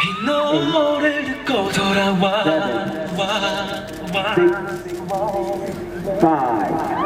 빗노래를 듣고 돌아와 와, 와. Five.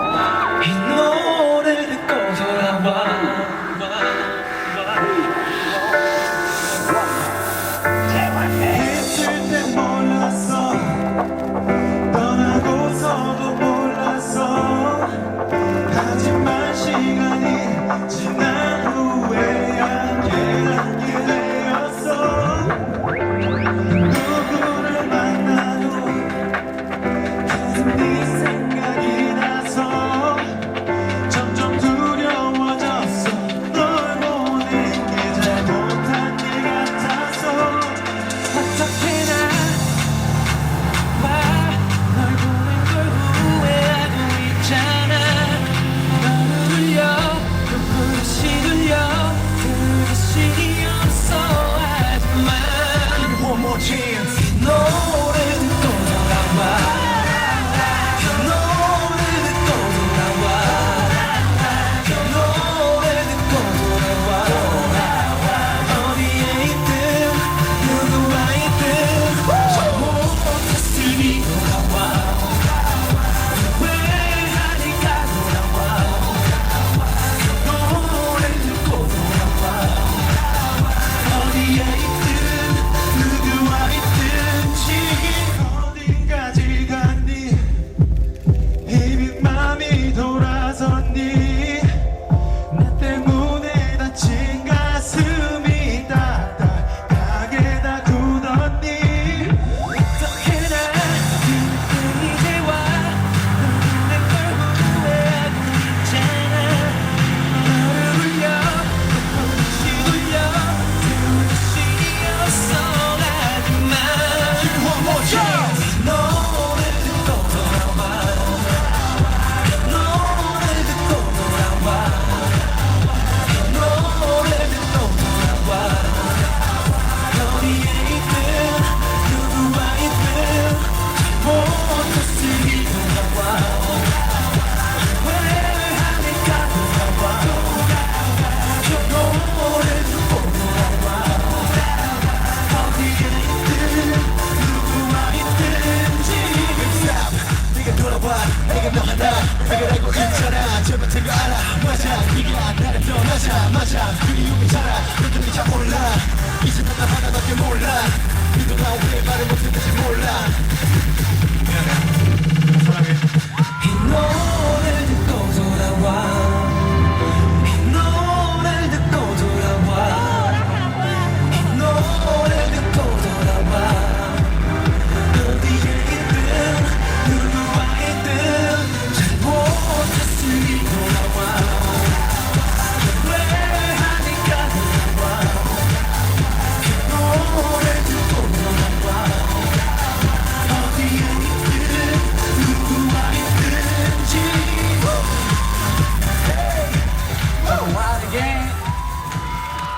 내가 너 하나 나를 알고 있잖아. 제발 제가 알아. 맞아. 네가 나를 떠나자. 맞아. 그리움이 자라